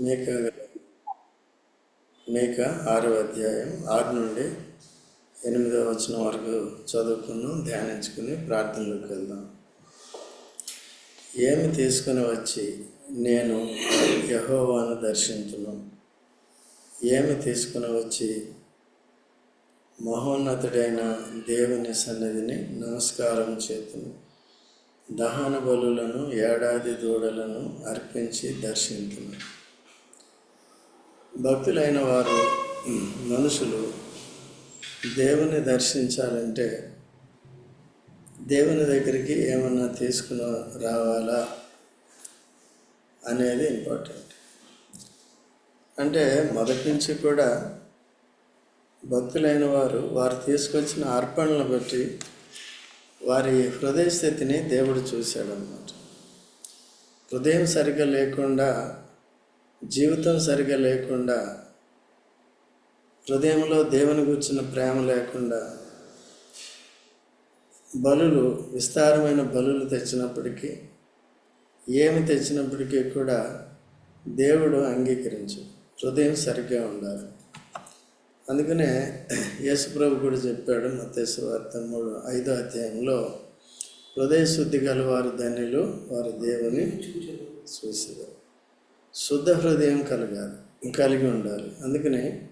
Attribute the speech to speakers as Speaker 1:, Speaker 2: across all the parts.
Speaker 1: మేక మేక ఆరవ అధ్యాయం ఆరు నుండి ఎనిమిదవ వచనం వరకు చదువుకున్నాం ధ్యానించుకుని ప్రార్థనలోకి వెళ్దాం. ఏమి తీసుకుని వచ్చి నేను యహోవాను దర్శించును? ఏమి తీసుకుని వచ్చి మహోన్నతుడైన దేవుని సన్నిధిని నమస్కారం చేతును? దహన బలులను ఏడాది దూడలను అర్పించి దర్శించును. భక్తులైన వారు మనుషులు దేవుని దర్శించాలంటే దేవుని దగ్గరికి ఏమన్నా తీసుకుని రావాలా అనేది ఇంపార్టెంట్. అంటే మొదటి నుంచి కూడా భక్తులైన వారు వారు తీసుకొచ్చిన అర్పణలను బట్టి వారి హృదయ స్థితిని దేవుడు చూశాడనమాట హృదయం సరిగ్గా లేకుండా జీవితం సరిగా లేకుండా హృదయంలో దేవుని గుర్చిన ప్రేమ లేకుండా బలులు విస్తారమైన బలులు తెచ్చినప్పటికీ ఏమి తెచ్చినప్పటికీ కూడా దేవుడు అంగీకరించు. హృదయం సరిగ్గా ఉండాలి. అందుకనే యేసుప్రభు కూడా చెప్పాడు మతేశ్వ వార్త మూడు ఐదో అధ్యాయంలో హృదయ శుద్ధి గల వారు ధన్యులు వారి దేవుని చూసేవారు శుద్ధ హృదయం కలగాలి కలిగి ఉండాలి. అందుకనే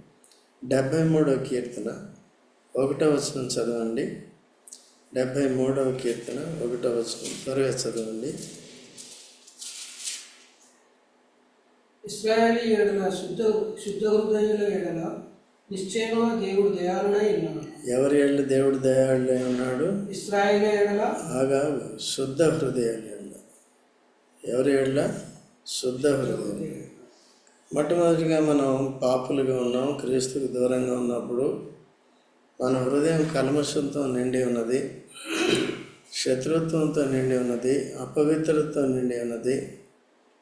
Speaker 1: డెబ్భై మూడవ కీర్తన ఒకటో వచనం చదవండి. డెబ్భై మూడవ కీర్తన ఒకటో వచనం త్వరగా చదవండి.
Speaker 2: ఇస్రాయేలీ ఏడల శుద్ధ శుద్ధ హృదయుల ఏడల నిశ్చయముగా దేవుడు దయాళుడై ఉన్నాడు.
Speaker 1: ఎవరి ఏళ్ళు దేవుడు దయాళుడై ఉన్నాడు?
Speaker 2: ఇస్రాయేల్ ఏడల
Speaker 1: ఆగా శుద్ధ హృదయాలు ఎవరి ఏళ్ళ శుద్ధ హృదయం మొట్టమొదటిగా మనం పాపులుగా ఉన్నాం క్రీస్తుకు దూరంగా ఉన్నప్పుడు మన హృదయం కల్మషంతో నిండి ఉన్నది శత్రుత్వంతో నిండి ఉన్నది అపవిత్రతతో నిండి ఉన్నది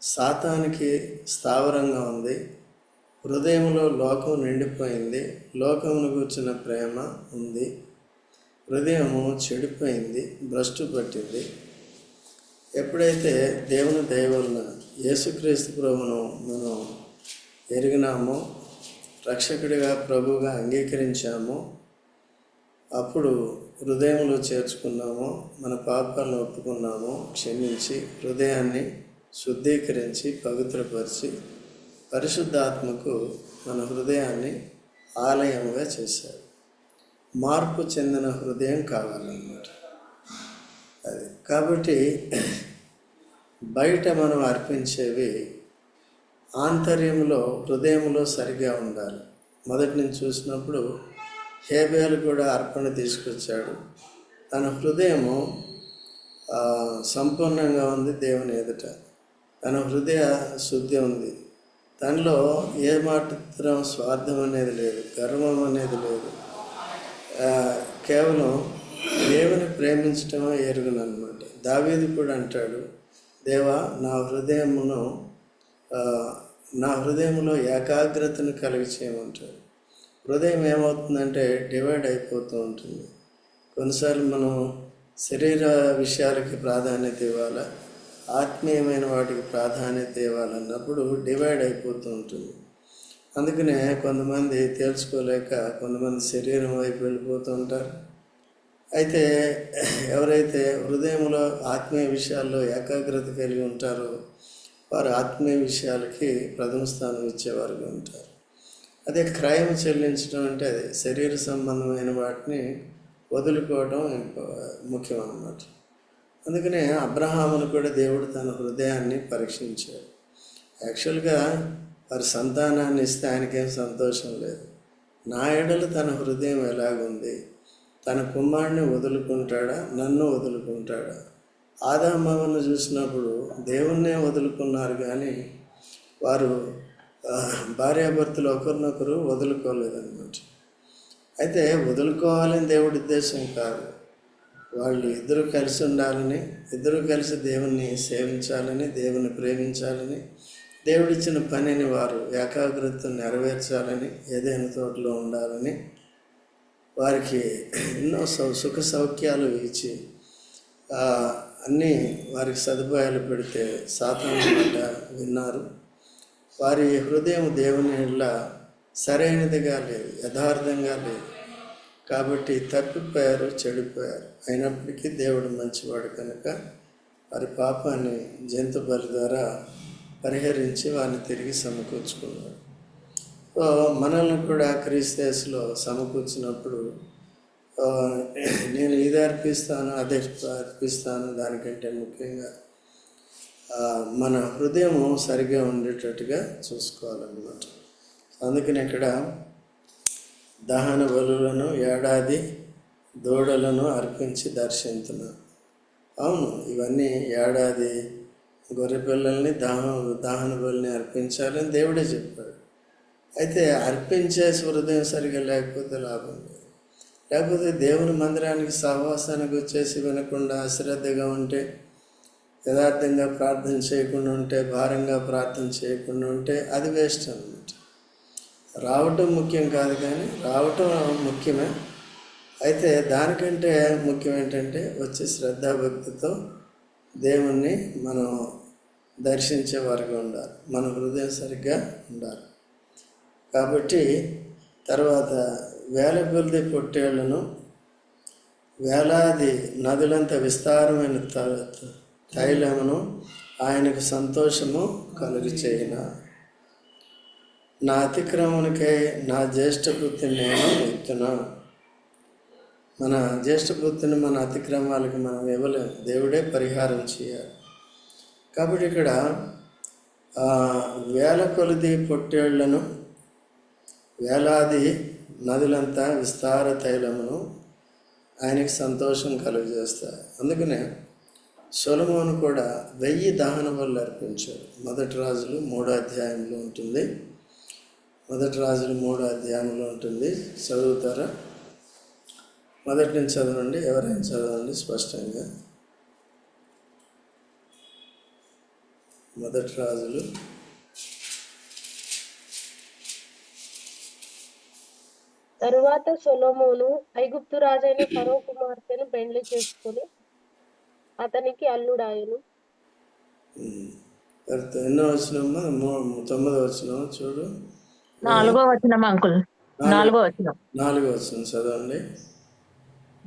Speaker 1: సాతానికి స్థావరంగా ఉంది హృదయంలో లోకం నిండిపోయింది లోకమును కూర్చున్న ప్రేమ ఉంది హృదయము చెడిపోయింది భ్రష్టు పట్టింది. ఎప్పుడైతే దేవుని దయవలన యేసుక్రీస్తు ప్రభును మనం ఎరిగినామో రక్షకుడిగా ప్రభువుగా అంగీకరించామో. అప్పుడు హృదయంలో చేర్చుకున్నాము మన పాపాలను ఒప్పుకున్నాము క్షమించి హృదయాన్ని శుద్ధీకరించి పవిత్రపరిచి పరిశుద్ధాత్మకు మన హృదయాన్ని ఆలయంగా చేశారు. మార్పు చెందిన హృదయం కావాలన్నమాట. అది. కాబట్టి బయట మనం అర్పించేవి ఆంతర్యంలో హృదయంలో సరిగా ఉండాలి. మొదటి నుంచి చూసినప్పుడు హేబేలు కూడా అర్పణ తీసుకొచ్చాడు. తన హృదయము సంపూర్ణంగా ఉంది దేవుని ఎదుట. తన హృదయ శుద్ధి ఉంది. తనలో ఏమాత్రం స్వార్థం అనేది లేదు గర్వం అనేది లేదు. కేవలం దేవుని ప్రేమించటమే ఎరుగునమాట దావేది కూడా అంటాడు దేవా నా హృదయమును నా హృదయంలో ఏకాగ్రతను కలిగి చేయమంటాడు హృదయం ఏమవుతుందంటే డివైడ్ అయిపోతూ ఉంటుంది. కొన్నిసార్లు మనం శరీర విషయాలకి ప్రాధాన్యత ఇవ్వాలా? ఆత్మీయమైన వాటికి ప్రాధాన్యత ఇవ్వాలన్నప్పుడు డివైడ్ అయిపోతూ ఉంటుంది. అందుకనే కొంతమంది తెలుసుకోలేక కొంతమంది శరీరం వైపు వెళ్ళిపోతూ ఉంటారు. అయితే ఎవరైతే హృదయంలో ఆత్మీయ విషయాల్లో ఏకాగ్రత కలిగి ఉంటారో వారు ఆత్మీయ విషయాలకి ప్రథమ స్థానం ఇచ్చేవారుగా ఉంటారు. అదే క్రయం చెల్లించడం అంటే అదే శరీర సంబంధమైన వాటిని వదులుకోవడం ముఖ్యం అన్నమాట అందుకనే అబ్రహామును కూడా దేవుడు తన హృదయాన్ని పరీక్షించాడు. యాక్చువల్గా వారి సంతానాన్ని ఇస్తే ఆయనకేం సంతోషం లేదు. నా ఎడలు తన హృదయం ఎలాగుంది? తన కుమారుని వదులుకుంటాడా? నన్ను వదులుకుంటాడా? ఆదామవను చూసినప్పుడు దేవుణ్ణే వదులుకున్నారు కానీ వారు భార్యాభర్తలు ఒకరినొకరు వదులుకోలేదన్నమాట. అయితే వదులుకోవాలని దేవుడి ఉద్దేశం కాదు. వాళ్ళు ఇద్దరు కలిసి ఉండాలని ఇద్దరు కలిసి దేవుణ్ణి సేవించాలని దేవుని ప్రేమించాలని దేవుడిచ్చిన పనిని వారు ఏకాగ్రత నెరవేర్చాలని ఏదైనా తోటలో ఉండాలని వారికి ఎన్నో సౌ సుఖ సౌఖ్యాలు ఇచ్చి అన్నీ వారికి సదుపాయాలు పెడితే సాతాను మాట విన్నారు. వారి హృదయం దేవుని ఇలా సరైనదిగా లేదు యథార్థంగా లేదు. కాబట్టి తప్పిపోయారు చెడిపోయారు. అయినప్పటికీ దేవుడు మంచివాడు కనుక వారి పాపాన్ని జంతు బలి ద్వారా పరిహరించి వారిని తిరిగి సమకూర్చుకున్నాడు మనల్ని కూడా క్రీస్తేసులో సమకూర్చినప్పుడు నేను ఇది అర్పిస్తాను అదే అర్పిస్తాను దానికంటే ముఖ్యంగా మన హృదయం సరిగా ఉండేటట్టుగా చూసుకోవాలన్నమాట. అందుకని ఇక్కడ దహన బలులను ఏడాది దూడలను అర్పించి దర్శించున్నాను అవును ఇవన్నీ ఏడాది గొర్రె పిల్లల్ని దాహ దహన బలిని అర్పించాలని దేవుడే చెప్పాడు. అయితే అర్పించే హృదయం సరిగా లేకపోతే లాభం లేకపోతే దేవుని మందిరానికి సహవాసానికి వచ్చేసి వినకుండా అశ్రద్ధగా ఉంటే యథార్థంగా ప్రార్థన చేయకుండా ఉంటే భారంగా ప్రార్థన చేయకుండా ఉంటే అది వేస్ట్ అనమాట రావటం ముఖ్యం కాదు కానీ రావటం ముఖ్యమే. అయితే దానికంటే ముఖ్యం ఏంటంటే వచ్చే శ్రద్ధాభక్తితో దేవుణ్ణి మనం దర్శించే వారిగా ఉండాలి. మన హృదయం సరిగ్గా ఉండాలి. కాబట్టి తర్వాత వేల కొద్ది పొట్టేళ్ళను వేలాది నదులంత విస్తారమైన త- తైలమును ఆయనకు సంతోషము కలుగు చేయిన నా అతిక్రమణకై నా జ్యేష్ఠ నేను ఇస్తున్నాను మన జ్యేష్ఠ మన అతిక్రమాలకు మనం ఇవ్వలేము దేవుడే పరిహారం చేయాలి. కాబట్టి ఇక్కడ వేల కొలది పొట్టేళ్ళను వేలాది నదులంతా విస్తార తైలమును ఆయనకి సంతోషం కలుగజేస్తాయి. అందుకనే సొలమోను కూడా వెయ్యి దహన బలు అర్పించాడు మొదటి రాజులు మూడో అధ్యాయంలో ఉంటుంది. మొదటి రాజులు మూడో అధ్యాయంలో ఉంటుంది. చదువుతారా? మొదటి నుంచి చదవండి. ఎవరైనా చదవండి స్పష్టంగా. మొదటి రాజులు
Speaker 3: తరువాత సొలొమోను ఐగుప్తు రాజైన ఫరో కుమార్తెను పెండ్లి చేసుకుని అతనికి అల్లుడాయను.
Speaker 1: ఎన్నో వచ్చినమ్మా మూ- తొమ్మిదో వచ్చినామా చూడు.
Speaker 4: నాలుగో వచనం అంకుల్? నాలుగో. వచనం.
Speaker 1: నాలుగో వచ్చిన చదవండి.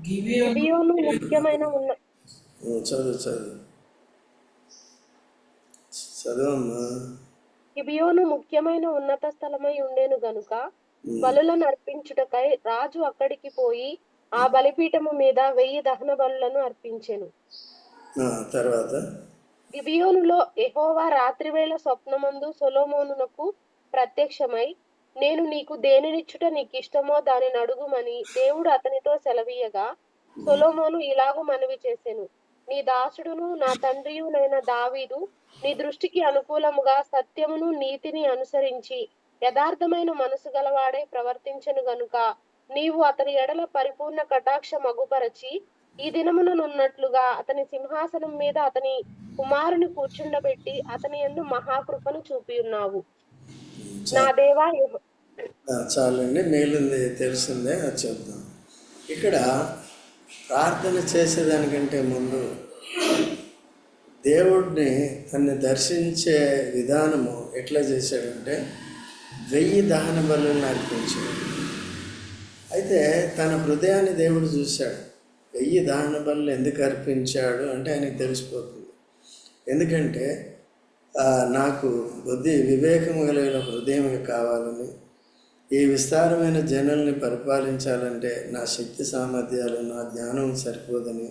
Speaker 2: గిబియోను
Speaker 3: ముఖ్యమైన ఉన్న
Speaker 1: చదువు చదువు. చదవమ్మా.
Speaker 3: గిబియోను ముఖ్యమైన ఉన్నత స్థలమై ఉండేను గనుక బలులను అర్పించుటకై రాజు అక్కడికి పోయి ఆ బలిపీఠము మీద వెయ్యి దహన బలులను అర్పించెను.
Speaker 1: తర్వాత?
Speaker 3: గిబియోనులో యెహోవా రాత్రివేళ స్వప్నమందు సొలొమోనునకు ప్రత్యక్షమై నేను నీకు దేనినిచ్చుట నీకు ఇష్టమో దానిని అడుగుమని దేవుడు అతనితో సెలవీయగా సొలొమోను ఇలాగు మనవి చేసెను. నీ దాసుడును నా తండ్రియునైన దావీదు నీ దృష్టికి అనుకూలముగా సత్యమును నీతిని అనుసరించి యథార్థమైన మనసు గలవాడే ప్రవర్తించెను గనుక నీవు అతని ఎడల పరిపూర్ణ కటాక్ష మగుపరచి ఈ దినముననున్నట్లుగా అతని సింహాసనం మీద అతని కుమారుని కూర్చుండబెట్టి అతని యందు మహాకృపను చూపి ఉన్నావు. నా దేవా
Speaker 1: చాలండి మిగిలింది తెలిసిందే అది చెప్దాం. ఇక్కడ ప్రార్థన చేసేదానికంటే ముందు దేవుడిని తన్ని దర్శించే విధానము ఎట్లా చేశాడంటే వెయ్యి దహన బలులను అర్పించాడు అయితే తన హృదయాన్ని దేవుడు చూశాడు. వెయ్యి దహన బలులు ఎందుకు అర్పించాడు అంటే ఆయనకు తెలిసిపోతుంది. ఎందుకంటే నాకు బుద్ధి వివేకము కలిగిన హృదయం కావాలని ఈ విస్తారమైన జనుల్ని పరిపాలించాలంటే నా శక్తి సామర్థ్యాలు నా జ్ఞానం సరిపోదని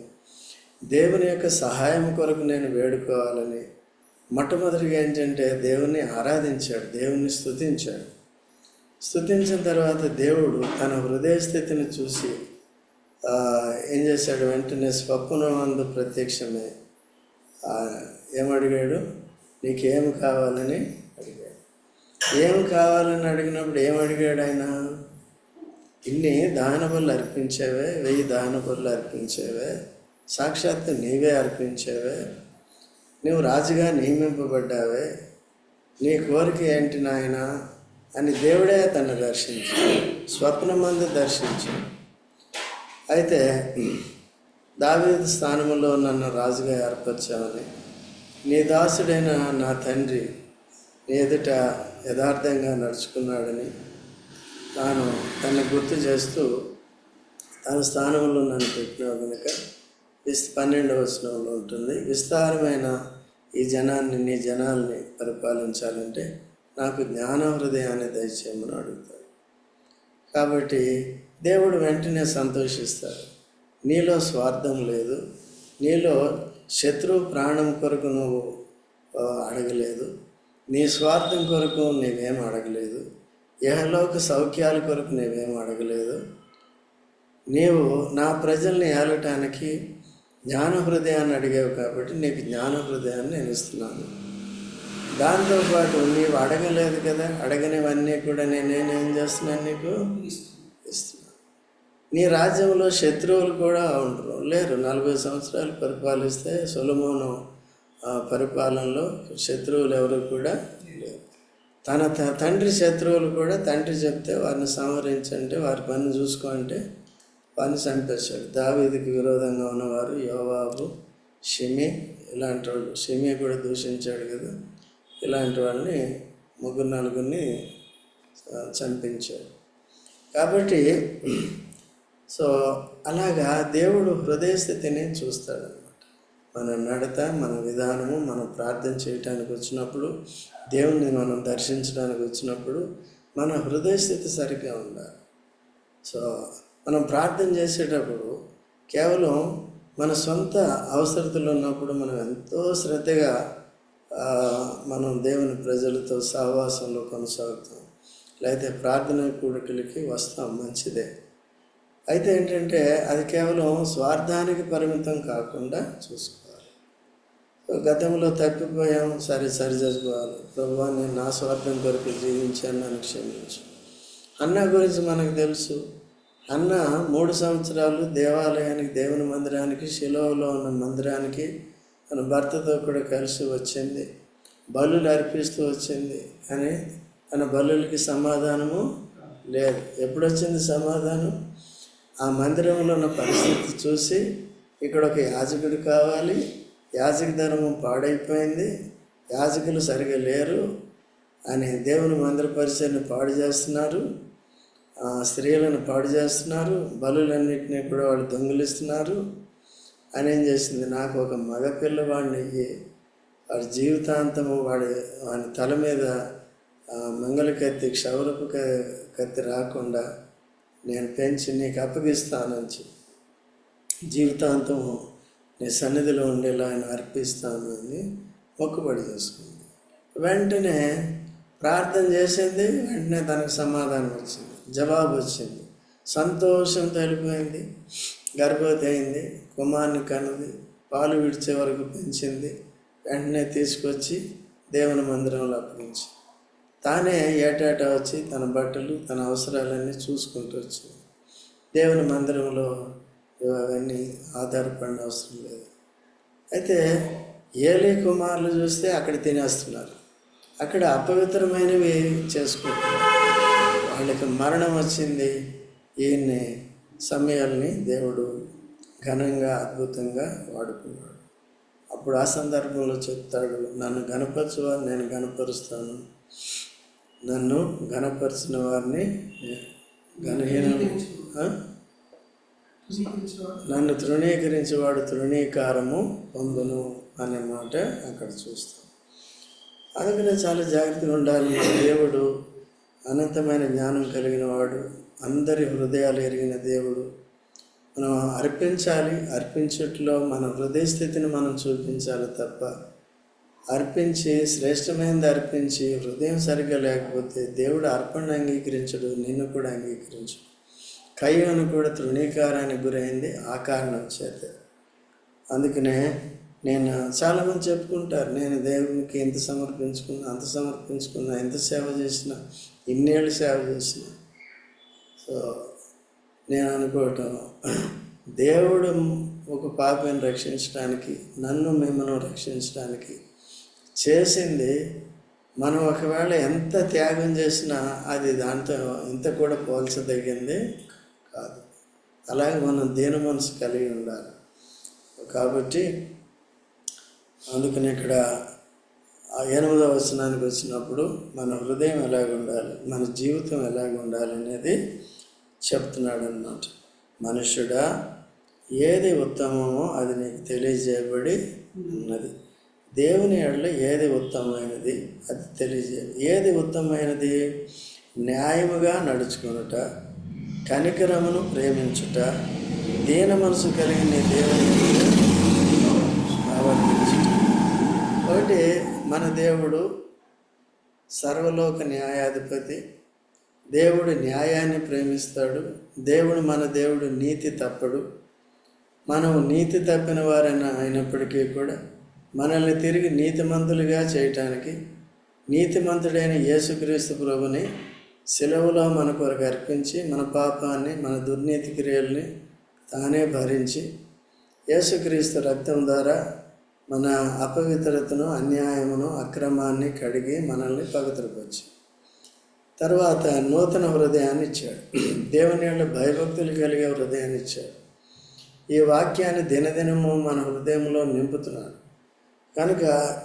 Speaker 1: దేవుని యొక్క సహాయం కొరకు నేను వేడుకోవాలని మొట్టమొదటిగా ఏంటంటే దేవుణ్ణి ఆరాధించాడు దేవుణ్ణి స్తుతించాడు. స్థుతించిన తర్వాత దేవుడు తన హృదయ స్థితిని చూసి ఏం చేశాడు? వెంటనే స్వప్నమందు ప్రత్యక్షమే ఏమడిగాడు నీకేం కావాలని అడిగాడు. ఏం కావాలని అడిగినప్పుడు ఏం అడిగాడు ఆయన? ఇన్ని దాన అర్పించేవే వెయ్యి దాన అర్పించేవే సాక్షాత్తు నీవే అర్పించేవే. నువ్వు రాజుగా నియమింపబడ్డావే. నీ కోరిక ఏంటి నాయన? అని దేవుడే తను దర్శించి స్వప్నమందు దర్శించి. అయితే దావీదు స్థానంలో నన్ను రాజుగా ఏర్పరచామని నీ దాసుడైన నా తండ్రి నీ ఎదుట యథార్థంగా నడుచుకున్నాడని తాను తను గుర్తు చేస్తూ తన స్థానంలో నన్ను పెట్టినావు కనుక విస్ పన్నెండవ వచనంలో ఉంటుంది. విస్తారమైన ఈ జనాన్ని నీ జనాల్ని పరిపాలించాలంటే నాకు జ్ఞాన హృదయాన్ని దయచేయమని అడుగుతాడు కాబట్టి దేవుడు వెంటనే సంతోషిస్తాడు నీలో స్వార్థం లేదు. నీలో శత్రువు ప్రాణం కొరకు నువ్వు అడగలేదు. నీ స్వార్థం కొరకు నీవేం అడగలేదు. యహలోక సౌఖ్యాల కొరకు నీవేం అడగలేదు. నీవు నా ప్రజల్ని ఏలటానికి జ్ఞాన హృదయాన్ని అడిగావు కాబట్టి నీకు జ్ఞాన హృదయాన్ని నేను ఇస్తున్నాను. దాంతోపాటు నీవు అడగలేదు కదా అడగనివన్నీ కూడా నేనేం చేస్తున్నాను నీకు? ఇస్తున్నాను. నీ రాజ్యంలో శత్రువులు కూడా ఉండరు లేరు. నలభై సంవత్సరాలు పరిపాలిస్తే సొలమోను ఆ, పరిపాలనలో శత్రువులు ఎవరు కూడా లేరు. తన త- తండ్రి శత్రువులు కూడా తండ్రి చెప్తే వారిని సంహరించంటే వారి పని చూసుకో అంటే పని చంపేశాడు దావీదికి విరోధంగా ఉన్నవారు యోవాబు షిమి ఇలాంటి వాళ్ళు షిమి కూడా దూషించాడు కదా. ఇలాంటి వాళ్ళని ముగ్గురు నలుగురిని చంపించాడు. కాబట్టి సో అలాగా దేవుడు హృదయ స్థితిని చూస్తాడనమాట మన నడత మన విధానము మనం ప్రార్థన చేయటానికి వచ్చినప్పుడు దేవుణ్ణి మనం దర్శించడానికి వచ్చినప్పుడు మన హృదయ స్థితి సరిగ్గా ఉండాలి. సో మనం ప్రార్థన చేసేటప్పుడు కేవలం మన సొంత అవసరతలు ఉన్నప్పుడు మనం ఎంతో శ్రద్ధగా మనం దేవుని ప్రజలతో సహవాసంలో కొనసాగుతాం. లేకపోతే ప్రార్థన కూడికలకి వస్తాం మంచిదే. అయితే ఏంటంటే అది కేవలం స్వార్థానికి పరిమితం కాకుండా చూసుకోవాలి. గతంలో తప్పిపోయాం సరే సరి చేసుకోవాలి. ప్రభు నేను నా స్వార్థం కొరకు జీవించాను నన్ను క్షమించు. అన్న గురించి మనకు తెలుసు. అన్న మూడు సంవత్సరాలు దేవాలయానికి దేవుని మందిరానికి శిలోలో ఉన్న మందిరానికి తన భర్తతో కూడా కలిసి వచ్చింది. బలు అర్పిస్తూ వచ్చింది అని తన బలులకి సమాధానము లేదు. ఎప్పుడు వచ్చింది సమాధానం? ఆ మందిరంలో ఉన్న పరిస్థితి చూసి ఇక్కడ ఒక యాజకుడు కావాలి. యాజక ధర్మం పాడైపోయింది. యాజకులు సరిగా లేరు అని దేవుని మందిర పరిచయాన్ని పాడు చేస్తున్నారు. స్త్రీలను పాడు చేస్తున్నారు. బలులన్నింటినీ కూడా వాళ్ళు దొంగిలిస్తున్నారు. అని ఏం చేసింది? నాకు ఒక మగ పిల్లవాడిని అయ్యి వాడి జీవితాంతము వాడి వాడి తల మీద మంగళ కత్తి క్షౌరపు క- కత్తి రాకుండా నేను పెంచి నీకు అప్పగిస్తానని జీవితాంతము నీ సన్నిధిలో ఉండేలా ఆయన అర్పిస్తాను అని మొక్కుబడి చేసుకుంది. వెంటనే ప్రార్థన చేసింది. వెంటనే తనకు సమాధానం వచ్చింది. జవాబు వచ్చింది. సంతోషం తడిపోయింది. గర్భవతి అయింది. కుమార్ని కన్నది. పాలు విడిచే వరకు పెంచింది. వెంటనే తీసుకొచ్చి దేవుని మందిరంలో అప్పగించి తానే ఏటాటా వచ్చి తన బట్టలు తన అవసరాలన్నీ చూసుకుంటూ వచ్చింది. దేవుని మందిరంలో అవన్నీ ఆధారపడిన అవసరం లేదు. అయితే ఏలే కుమారులు చూస్తే అక్కడ తినేస్తున్నారు. అక్కడ అపవిత్రమైనవి చేసుకుంటున్నారు. వాళ్ళకి మరణం వచ్చింది. ఈయన్ని సమయాల్ని దేవుడు ఘనంగా అద్భుతంగా వాడుకున్నాడు. అప్పుడు ఆ సందర్భంలో చెప్తాడు నన్ను గణపరచువా నేను గణపరుస్తాను నన్ను గణపరిచిన వారిని?
Speaker 2: స్వీకరించేవాడు
Speaker 1: నన్ను తృణీకరించేవాడు తృణీకారము పొందును అనే మాట అక్కడ చూస్తాం. అందుకనే చాలా జాగ్రత్తగా ఉండాలి. దేవుడు అనంతమైన జ్ఞానం కలిగిన వాడు అందరి హృదయాలు ఎరిగిన దేవుడు. మనం అర్పించాలి అర్పించట్లో మన హృదయ స్థితిని మనం చూపించాలి తప్ప అర్పించి శ్రేష్టమైనది అర్పించి హృదయం సరిగ్గా లేకపోతే దేవుడు అర్పణ అంగీకరించడు నిన్ను కూడా అంగీకరించడు. కయ్యను కూడా తృణీకారానికి గురైంది ఆ కారణం చేత. అందుకనే నేను చాలామంది చెప్పుకుంటారు నేను దేవునికి ఎంత సమర్పించుకున్నా అంత సమర్పించుకున్నా ఎంత సేవ చేసినా ఇన్నేళ్ళు సేవ చేసిన సో నేను అనుకోవటం దేవుడు ఒక పాపని రక్షించడానికి నన్ను మిమ్మల్ని రక్షించడానికి చేసింది మనం ఒకవేళ ఎంత త్యాగం చేసినా అది దాంతో ఇంత కూడా పోల్చదగింది కాదు. అలాగే మనం దీన మనసు కలిగి ఉండాలి. కాబట్టి అందుకని ఇక్కడ ఆ ఎనిమిదవ వచనానికి వచ్చినప్పుడు మన హృదయం ఎలాగ ఉండాలి మన జీవితం ఎలాగ ఉండాలి అనేది చెప్తున్నాడు అన్నమాట మనుషుడా ఏది ఉత్తమమో అది నీకు తెలియజేయబడి ఉన్నది. దేవుని ఎడల ఏది ఉత్తమమైనది అది తెలియజే ఏది ఉత్తమమైనది? న్యాయముగా నడుచుకొనుట కనికరమును ప్రేమించుట దీన మనసు కలిగిన దేవుని ఆవర్తించుట ఒకటి మన దేవుడు సర్వలోక న్యాయాధిపతి. దేవుడు న్యాయాన్ని ప్రేమిస్తాడు. దేవుడు మన దేవుడు నీతి తప్పడు. మనం నీతి తప్పిన వారైనా అయినప్పటికీ కూడా మనల్ని తిరిగి నీతిమంతులుగా చేయటానికి నీతిమంతుడైన యేసుక్రీస్తు ప్రభుని సెలవులో మన కొరకు అర్పించి మన పాపాన్ని మన దుర్నీతి క్రియల్ని తానే భరించి యేసుక్రీస్తు రక్తం ద్వారా మన అపవిత్రతను అన్యాయమును అక్రమాన్ని కడిగి మనల్ని పవిత్రపరిచి తర్వాత నూతన హృదయాన్ని ఇచ్చాడు దేవుని యొక్క భయభక్తులు కలిగే హృదయాన్ని ఇచ్చాడు ఈ వాక్యాన్ని దినదినము మన హృదయంలో నింపుతున్నాడు. కనుక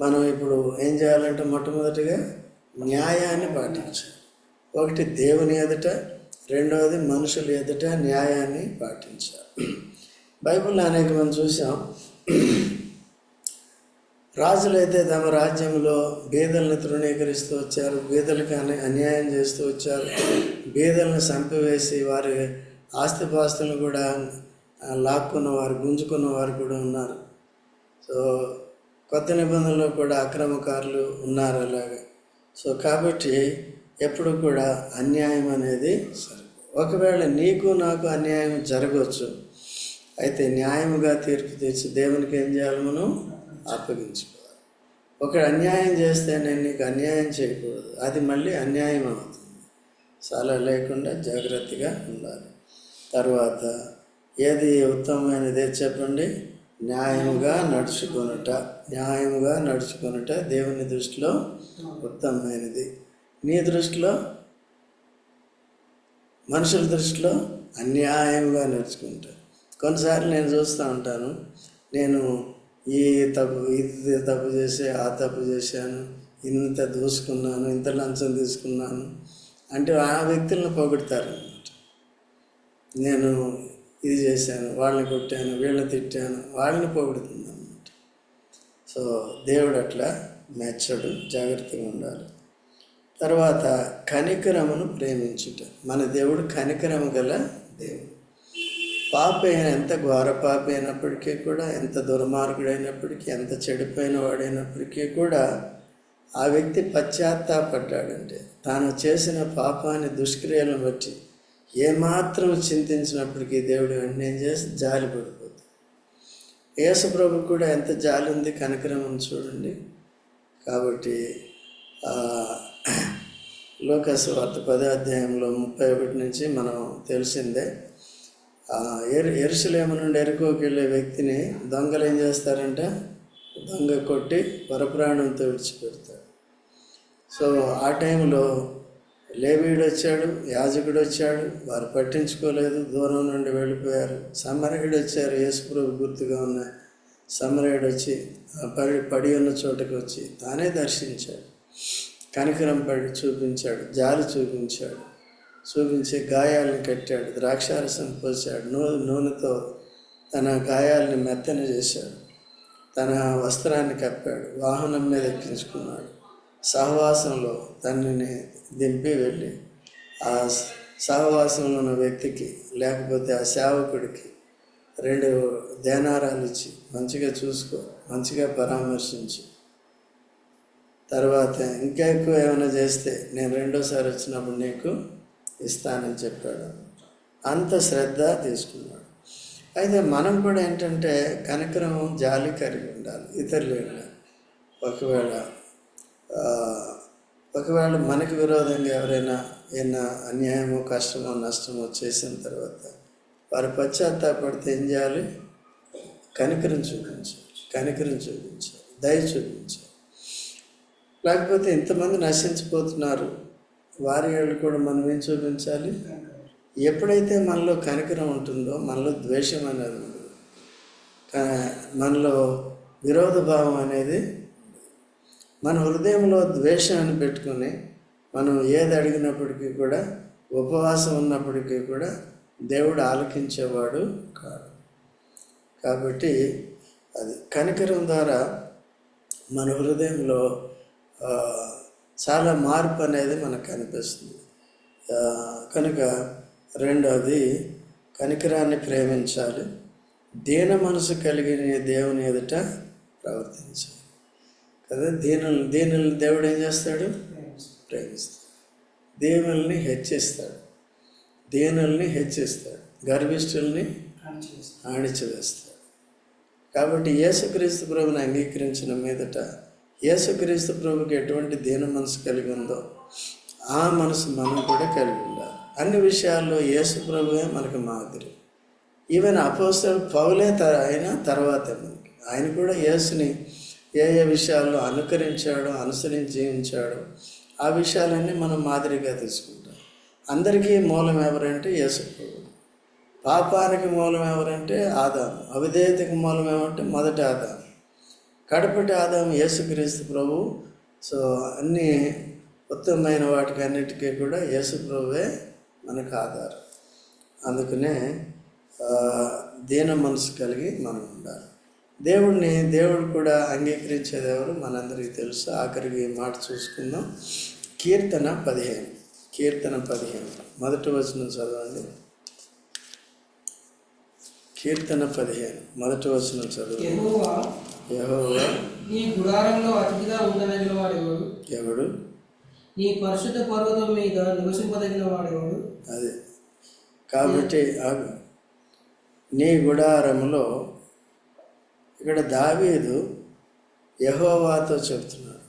Speaker 1: మనం ఇప్పుడు ఏం చేయాలంటే మొట్టమొదటిగా న్యాయాన్ని పాటించాలి. ఒకటి దేవుని ఎదుట రెండవది మనుషుల ఎదుట న్యాయాన్ని పాటించాలి. బైబిల్లో అనేక మనం చూసాం. రాజులైతే తమ రాజ్యంలో బీదలను తృణీకరిస్తూ వచ్చారు బీదలకు అన్యాయం చేస్తూ వచ్చారు. బీదలను చంపివేసి వారి ఆస్తిపాస్తులను కూడా లాక్కున్న వారు గుంజుకున్న వారు కూడా ఉన్నారు. సో కొత్త నిబంధనలో కూడా అక్రమకారులు ఉన్నారు అలాగా. సో కాబట్టి ఎప్పుడు కూడా అన్యాయం అనేది సరి ఒకవేళ నీకు నాకు అన్యాయం జరగవచ్చు అయితే న్యాయముగా తీర్పు తీర్చి దేవునికి ఏం చేయాలి మనం? అప్పగించుకోవాలి. ఒకడు అన్యాయం చేస్తే నేను నీకు అన్యాయం చేయకూడదు. అది మళ్ళీ అన్యాయం అవుతుంది. చాలా లేకుండా జాగ్రత్తగా ఉండాలి. తర్వాత ఏది ఉత్తమమైనదే చెప్పండి? న్యాయముగా నడుచుకొనుట. న్యాయముగా నడుచుకొనుట దేవుని దృష్టిలో ఉత్తమమైనది. నీ దృష్టిలో? మనుషుల దృష్టిలో అన్యాయంగా నడుచుకుంటా. కొన్నిసార్లు నేను చూస్తూ ఉంటాను. నేను ఈ తప్పు ఇది తప్పు చేసి ఆ తప్పు చేశాను ఇంత దోసుకున్నాను ఇంత లంచం తీసుకున్నాను అంటే ఆ వ్యక్తులను పొగుడతారు నేను ఇది చేశాను వాళ్ళని కొట్టాను వీళ్ళని తిట్టాను వాళ్ళని పొగుడుతుంది అన్నమాట సో దేవుడు అట్లా మెచ్చడు జాగ్రత్తగా ఉండాలి. తర్వాత కనికరమును ప్రేమించుట. మన దేవుడు కనికరము గల దేవుడు. పాప ఎంత ఘోర పాప అయినప్పటికీ కూడా ఎంత దుర్మార్గుడైనప్పటికీ ఎంత చెడిపోయిన వాడైనప్పటికీ కూడా ఆ వ్యక్తి పశ్చాత్తాపడ్డాడంటే తాను చేసిన పాపాన్ని దుష్క్రియలను బట్టి ఏమాత్రం చింతించినప్పటికీ దేవుడు వెంటనే చేసి జాలి పడిపోతుంది యేసుప్రభు కూడా ఎంత జాలి ఉంది కనకరం చూడండి. కాబట్టి ఆ, లోకస్ వార్త పదాధ్యాయంలో ముప్పై ఒకటి నుంచి మనం తెలిసిందే ఎరు ఎరుసలేము నుండి ఎరుకోకి వెళ్ళే వ్యక్తిని దొంగలు ఏం చేస్తారంటే దొంగ కొట్టి పరప్రాణంతో విడిచిపెడతాడు సో ఆ టైంలో లేవీడు వచ్చాడు యాజకుడు వచ్చాడు వారు పట్టించుకోలేదు దూరం నుండి వెళ్ళిపోయారు. సమరయుడు వచ్చారు యేసుప్రభు గుర్తుగా ఉన్న సమరయుడు వచ్చి పడి పడి ఉన్న చోటకి వచ్చి తానే దర్శించాడు. కనికరం పడి చూపించాడు జాలి చూపించాడు. చూపించి గాయాలను కట్టాడు ద్రాక్షారసం పోసాడు నూ నూనెతో తన గాయాలని మెత్తన చేశాడు తన వస్త్రాన్ని కప్పాడు వాహనం మీద ఎక్కించుకున్నాడు. సహవాసంలో తనని దింపి వెళ్ళి ఆ సహవాసంలో ఉన్న వ్యక్తికి లేకపోతే ఆ సేవకుడికి రెండు దేనారాలు ఇచ్చి మంచిగా చూసుకో మంచిగా పరామర్శించి. తర్వాత ఇంకా ఎక్కువ ఏమైనా చేస్తే నేను రెండోసారి వచ్చినప్పుడు నీకు ఇస్తానని చెప్పాడు. అంత శ్రద్ధ తీసుకున్నాడు. అయితే మనం కూడా ఏంటంటే కనికరం జాలి కలిగి ఉండాలి. ఇతరులు ఒకవేళ ఒకవేళ మనకు విరోధంగా ఎవరైనా ఏమైనా అన్యాయమో కష్టమో నష్టమో చేసిన తర్వాత వారు పశ్చాత్తాపడితే ఏం చేయాలి? కనికరం చూపించాలి. కనికరం చూపించాలి. దయ చూపించాలి. లేకపోతే ఇంతమంది నశించిపోతున్నారు. వారి కూడా మనం ఏం చూపించాలి? ఎప్పుడైతే మనలో కనికరం ఉంటుందో మనలో ద్వేషం అనేది ఉంటుంది. మనలో విరోధ భావం అనేది మన హృదయంలో ద్వేషాన్ని పెట్టుకొని మనం ఏది అడిగినప్పటికీ కూడా ఉపవాసం ఉన్నప్పటికీ కూడా దేవుడు ఆలకించేవాడు కాదు. కాబట్టి అది కనికరం ద్వారా మన హృదయంలో చాలా మార్పు అనేది మనకు కనిపిస్తుంది. కనుక రెండవది కనికరాన్ని ప్రేమించాలి. దీన మనసు కలిగిన దేవుని ఎదుట ప్రవర్తించాలి. కదా దీనులు దీనులు దేవుడు ఏం చేస్తాడు? ప్రేమిస్తాడు. దేవుల్ని హెచ్చిస్తాడు. దీనుల్ని హెచ్చిస్తాడు. గర్విష్ఠుల్ని ఆణిచివేస్తాడు కాబట్టి యేసుక్రీస్తు ప్రభుని అంగీకరించిన మీదట యేసుక్రీస్తు ప్రభుకి ఎటువంటి దీన మనసు కలిగి ఉందో ఆ మనసు మనం కూడా కలిగి ఉండాలి. అన్ని విషయాల్లో యేసు ప్రభువే మనకు మాదిరి. ఈవెన్ అపోస్తలు పౌలే త అయిన తర్వాతే మనకి. ఆయన కూడా యేసుని ఏ ఏ విషయాల్లో అనుకరించాడో అనుసరించి జీవించాడో ఆ విషయాలన్నీ మనం మాదిరిగా తీసుకుంటాం. అందరికీ మూలం ఎవరంటే యేసు ప్రభు. పాపానికి మూలం ఎవరంటే ఆదాము. అవిధేయతకి మూలం ఏమంటే మొదటి ఆదాము. కడపటి ఆదాయం యేసుక్రీస్తు ప్రభు. సో అన్ని ఉత్తమమైన వాటికి అన్నిటికీ కూడా యేసు ప్రభువే మనకు ఆధారం. అందుకనే దీన మనసు కలిగి మనం ఉండాలి. దేవుడిని దేవుడు కూడా అంగీకరించేది ఎవరు? మనందరికీ తెలుసు. ఆఖరికి మాట చూసుకుందాం. కీర్తన పదిహేను. కీర్తన పదిహేను. మొదటి వచనం చదవండి. కీర్తన పదిహేను. మొదటి వచనం చదవండి.
Speaker 2: యెహోవా నీ గుడారంలో అతిథిగా ఉండదగిన వాడెవడు?
Speaker 1: ఎవడు?
Speaker 2: నీ పరిశుద్ధ పర్వతం మీద నివసింపదగిన వాడెవడు?
Speaker 1: అది. కాబట్టి. నీ గుడారములో ఇక్కడ దావీదు యహోవాతో చెప్తున్నాడు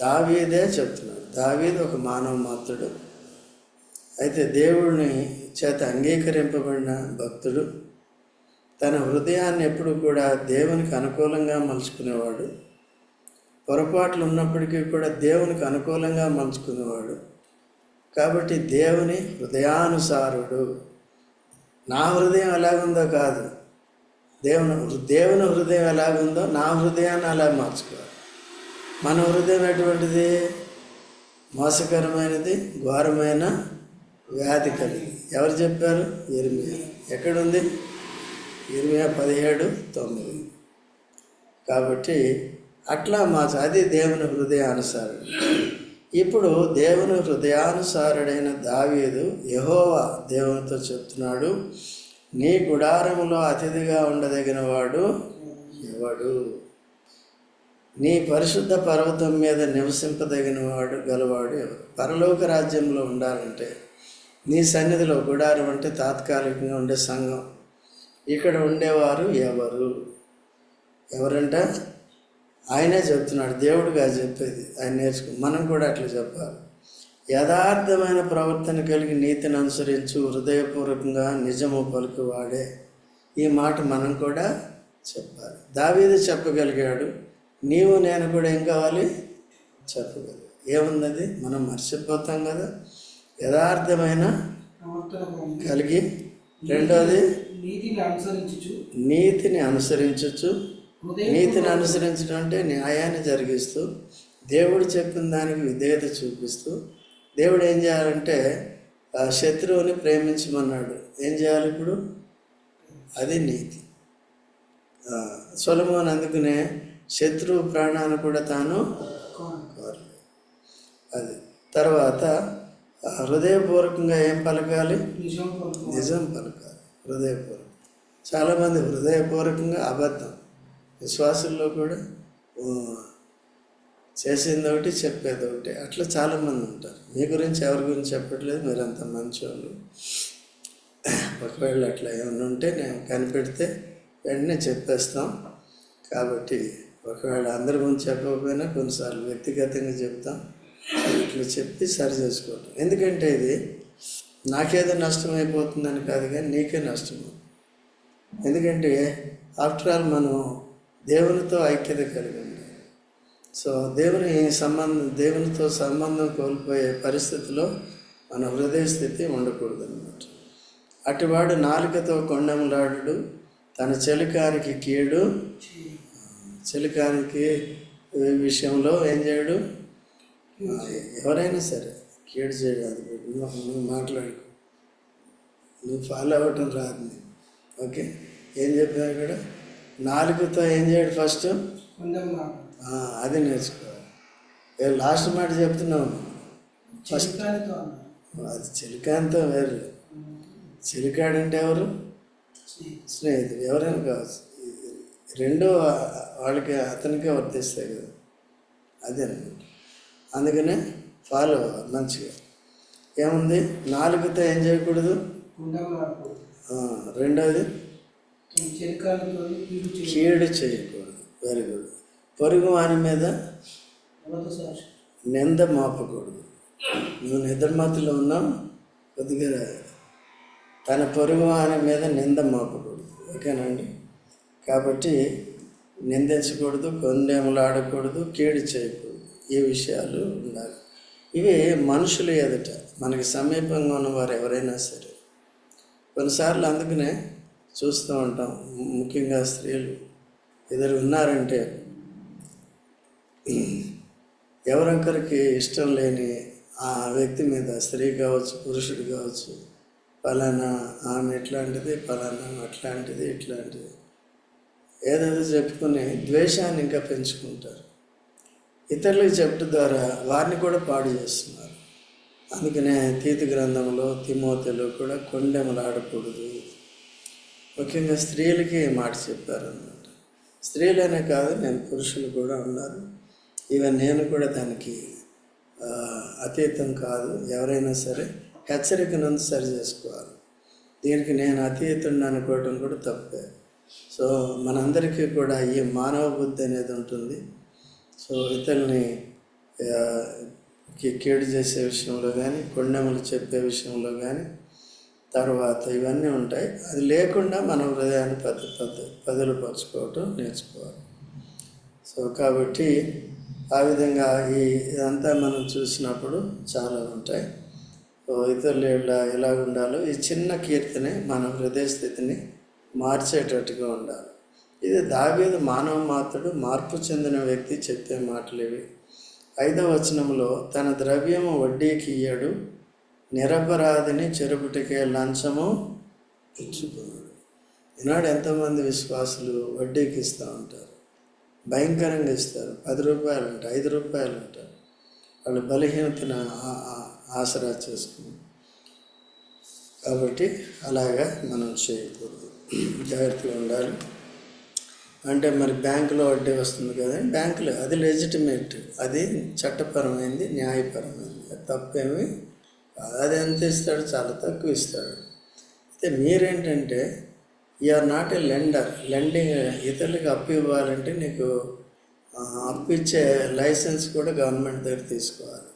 Speaker 1: దావీదే చెప్తున్నాడు దావీదు ఒక మానవ మాత్రుడు. అయితే దేవుడిని చేత అంగీకరింపబడిన భక్తుడు తన హృదయాన్ని ఎప్పుడు కూడా దేవునికి అనుకూలంగా మలుచుకునేవాడు. పొరపాట్లు ఉన్నప్పటికీ కూడా దేవునికి అనుకూలంగా మలుచుకునేవాడు. కాబట్టి దేవుని హృదయానుసారుడు. నా హృదయం ఎలాగుందో కాదు. దేవుని దేవుని హృదయం ఎలాగుందో నా హృదయాన్ని అలా మార్చుకోవాలి మన హృదయం ఎటువంటిది? మోసకరమైనది ఘోరమైన వ్యాధి కలిగి. ఎవరు చెప్పారు? ఇర్మియా ఎక్కడుంది? ఇరవై పదిహేడు తొమ్మిది. కాబట్టి అట్లా మా అది దేవుని హృదయానుసారుడు. ఇప్పుడు దేవుని హృదయానుసారుడైన దావీదు యహోవా దేవునితో చెప్తున్నాడు నీ గుడారములో అతిథిగా ఉండదగిన వాడు ఎవడు? నీ పరిశుద్ధ పర్వతం మీద నివసింపదగిన వాడు గలవాడు ఎవరు పరలోక రాజ్యంలో ఉండాలంటే నీ సన్నిధిలో గుడారం అంటే తాత్కాలికంగా ఉండే సంఘం ఇక్కడ ఉండేవారు ఎవరు? ఎవరంట? ఆయనే చెప్తున్నాడు. దేవుడుగా చెప్పేది. ఆయన నేర్చుకో మనం కూడా అట్లా చెప్పాలి. యథార్థమైన ప్రవర్తన కలిగి నీతిని అనుసరించు హృదయపూర్వకంగా నిజము పలుకు వాడే ఈ మాట మనం కూడా చెప్పాలి. దావీదు చెప్పగలిగాడు. నీవు నేను కూడా ఏం కావాలి? చెప్పగలి ఏముంది మనం మర్చిపోతాం కదా. యథార్థమైన
Speaker 2: కలిగి.
Speaker 1: రెండోది
Speaker 2: నీతిని అనుసరించుచు.
Speaker 1: నీతిని నీతిని అనుసరించడం అంటే న్యాయాన్ని జరిగిస్తూ దేవుడు చెప్పిన దానికి విధేయత చూపిస్తూ దేవుడు ఏం చేయాలంటే ఆ శత్రువుని ప్రేమించమన్నాడు. ఏం చేయాలి ఇప్పుడు? అది నీతి. సొలమోన్ అందుకనే శత్రువు ప్రాణాన్ని కూడా తాను కోరలేదు. అది. తర్వాత హృదయపూర్వకంగా ఏం పలకాలి?
Speaker 2: నిజం పలుకు
Speaker 1: నిజం పలకాలి. హృదయపూర్వకం. చాలామంది హృదయపూర్వకంగా అబద్ధం. విశ్వాసుల్లో కూడా చేసింది ఒకటి చెప్పేది ఒకటి అట్లా చాలామంది ఉంటారు. మీ గురించి ఎవరి గురించి చెప్పట్లేదు? మీరు అంత మంచోళ్ళు. ఒకవేళ అట్లా ఏమైనా ఉంటే నేను కనిపెడితే వెంటనే చెప్పేస్తాం. కాబట్టి ఒకవేళ అందరి గురించి చెప్పకపోయినా కొన్నిసార్లు వ్యక్తిగతంగా చెప్తాం. ఇట్లా చెప్పి సరి చేసుకోవటం. ఎందుకంటే ఇది నాకేదో నష్టం అయిపోతుందని కాదు కానీ నీకే నష్టం ఎందుకంటే ఆఫ్టర్ ఆల్ మనం దేవునితో ఐక్యత కలిగి ఉండాలి. సో దేవుని సంబంధం దేవునితో సంబంధం కోల్పోయే పరిస్థితిలో మన హృదయ స్థితి ఉండకూడదు అనమాట అటువాడు నాలుకతో కొండంలాడు తన చెలికానికి కీడు చెలికానికి విషయంలో ఏం చేయడు? ఎవరైనా సరే. కీడు చేయడు అది నువ్వు మాట్లాడుకో. నువ్వు ఫాలో అవ్వటం రాదు. ఓకే? ఏం చెప్పావు ఇక్కడ? నాలుగుతో ఏం చేయడు ఫస్ట్? అది నేర్చుకోవాలి. లాస్ట్ మాట చెప్తున్నావు? ఫస్ట్ అది చిలికాంతో వేరు. చిలికాడంటే ఎవరు? స్నేహితుడు. ఎవరైనా కావచ్చు. రెండో వాళ్ళకి అతనికే వర్తిస్తాయి కదా. అదే అందుకనే ఫాలో మంచిగా. ఏముంది? నాలుగుతో ఏం చేయకూడదు?
Speaker 2: రెండవది కీడు
Speaker 1: చేయకూడదు. వెరీ గుడ్ పొరుగు వాని మీద నింద మోపకూడదు. నువ్వు నిద్రమతిలో ఉన్నావు కొద్దిగా తన పొరుగు వాని మీద నింద మోపకూడదు. ఓకేనండి? కాబట్టి నిందించకూడదు కొండెములాడకూడదు కీడు చేయకూడదు. ఈ విషయాలు ఉండాలి. ఇవి మనుషులు ఎదుట. మనకి సమీపంగా ఉన్నవారు ఎవరైనా సరే. కొన్నిసార్లు అందుకనే చూస్తూ ఉంటాం. ముఖ్యంగా స్త్రీలు ఇద్దరు ఉన్నారంటే ఎవరొకరికి ఇష్టం లేని ఆ వ్యక్తి మీద స్త్రీ కావచ్చు పురుషుడు కావచ్చు ఫలానా ఆమె ఎట్లాంటిది ఫలానా అట్లాంటిది ఇట్లాంటిది. ఏదేదో చెప్పుకొని ద్వేషాన్ని ఇంకా పెంచుకుంటారు. ఇతరులకు చెప్పడం ద్వారా వారిని కూడా పాడు చేస్తున్నారు. అందుకనే తీతి గ్రంథంలో తిమోతిలో కూడా కొండెములు ఆడకూడదు. ముఖ్యంగా స్త్రీలకి మాట చెప్పారన్నమాట. స్త్రీలనే కాదు నేను పురుషులు కూడా ఉన్నారు. ఈవెన్ నేను కూడా దానికి అతీతం కాదు. ఎవరైనా సరే హెచ్చరికనందు సరి చేసుకోవాలి. దీనికి నేను అతీతుడిని అనుకోవడం కూడా తప్పే. సో మనందరికీ కూడా ఈ మానవ బుద్ధి అనేది ఉంటుంది. సో ఇతన్ని కీడు చేసే విషయంలో కానీ కొండెములు చెప్పే విషయంలో కానీ తర్వాత ఇవన్నీ ఉంటాయి. అది లేకుండా మన హృదయాన్ని పద పద పదులుపరుచుకోవటం నేర్చుకోవాలి. సో కాబట్టి ఆ విధంగా ఈ ఇదంతా మనం చూసినప్పుడు చాలా ఉంటాయి. సో ఇతరులు ఎలా ఎలా ఉండాలో ఈ చిన్న కీర్తనే మన హృదయ స్థితిని మార్చేటట్టుగా ఉండాలి. ఇది దావీదు మానవ మాత్రుడు మార్పు చెందిన వ్యక్తి చెప్పే మాటలేవి ఐదవ వచనంలో తన ద్రవ్యము వడ్డీకి ఇయ్యాడు నిరపరాధిని చెరుపుటికే లంచము పుచ్చుకున్నాడు ఈనాడు ఎంతోమంది విశ్వాసులు వడ్డీకి ఇస్తూ ఉంటారు. భయంకరంగా ఇస్తారు. పది రూపాయలు ఉంటాయి ఐదు రూపాయలు ఉంటాయి వాళ్ళు బలహీనతను ఆసరా చేసుకుని. కాబట్టి అలాగా మనం చేయకూడదు. జాగ్రత్తగా ఉండాలి. అంటే మరి బ్యాంకులో వడ్డీ వస్తుంది కదండి. బ్యాంకులో అది లెజిటిమేట్ అది చట్టపరమైంది న్యాయపరమైంది. అది తప్పేమి అది ఎంత ఇస్తాడు? చాలా తక్కువ ఇస్తాడు. అయితే మీరేంటంటే are not a lender lending ఇతరులకు అప్పు ఇవ్వాలంటే నీకు అప్పు ఇచ్చే లైసెన్స్ కూడా గవర్నమెంట్ దగ్గర తీసుకోవాలి.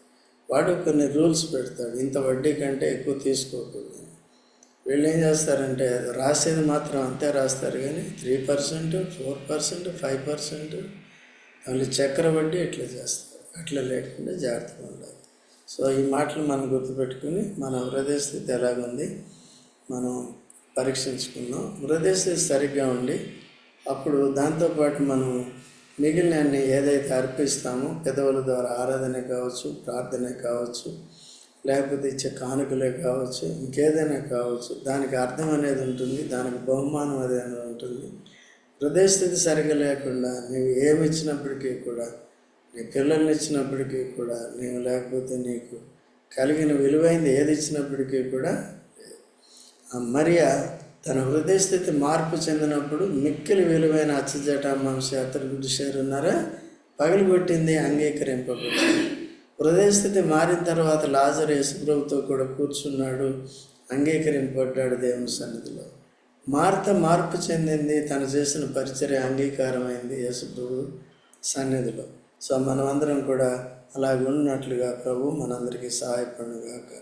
Speaker 1: వాడు కొన్ని రూల్స్ పెడతాడు. ఇంత వడ్డీ కంటే ఎక్కువ తీసుకోకూడదు. వీళ్ళు ఏం చేస్తారంటే రాసేది మాత్రం అంతే రాస్తారు కానీ three percent four percent five percent వాళ్ళు చక్కెర వడ్డీ ఇట్లా చేస్తారు. అట్లా లేకుండా జాగ్రత్తగా ఉండాలి. సో ఈ మాటలు మనం గుర్తుపెట్టుకుని మన హృదయ స్థితి ఎలాగుంది మనం పరీక్షించుకుందాం. హృదయ స్థితి సరిగ్గా ఉండి అప్పుడు దాంతోపాటు మనం మిగిలిన ఏదైతే అర్పిస్తామో పెదవుల ద్వారా ఆరాధన కావచ్చు ప్రార్థన కావచ్చు లేకపోతే ఇచ్చే కానుకలే కావచ్చు ఇంకేదైనా కావచ్చు దానికి అర్థం అనేది ఉంటుంది దానికి బహుమానం అనేది ఉంటుంది. హృదయ స్థితి సరిగా లేకుండా నీవు ఏమి ఇచ్చినప్పటికీ కూడా నీ పిల్లల్ని ఇచ్చినప్పటికీ కూడా నీవు లేకపోతే నీకు కలిగిన విలువైంది ఏది ఇచ్చినప్పటికీ కూడా ఆ మరియా తన హృదయ స్థితి మార్పు చెందినప్పుడు మిక్కిలి విలువైన అచ్చజటామాంస అతడు చేరున్నారా పగిలిపెట్టింది అంగీకరింపబడింది. హృదయస్థితి మారిన తర్వాత లాజరు యేసుప్రభుతో కూడా కూర్చున్నాడు అంగీకరింపబడ్డాడు దేవుని సన్నిధిలో. మార్త మార్పు చెందింది తను చేసిన పరిచర్య అంగీకారమైంది యేసుప్రభు సన్నిధిలో. సో మనమందరం కూడా అలాగే ఉన్నట్లుగా ప్రభు మనందరికీ సహాయపడుగాక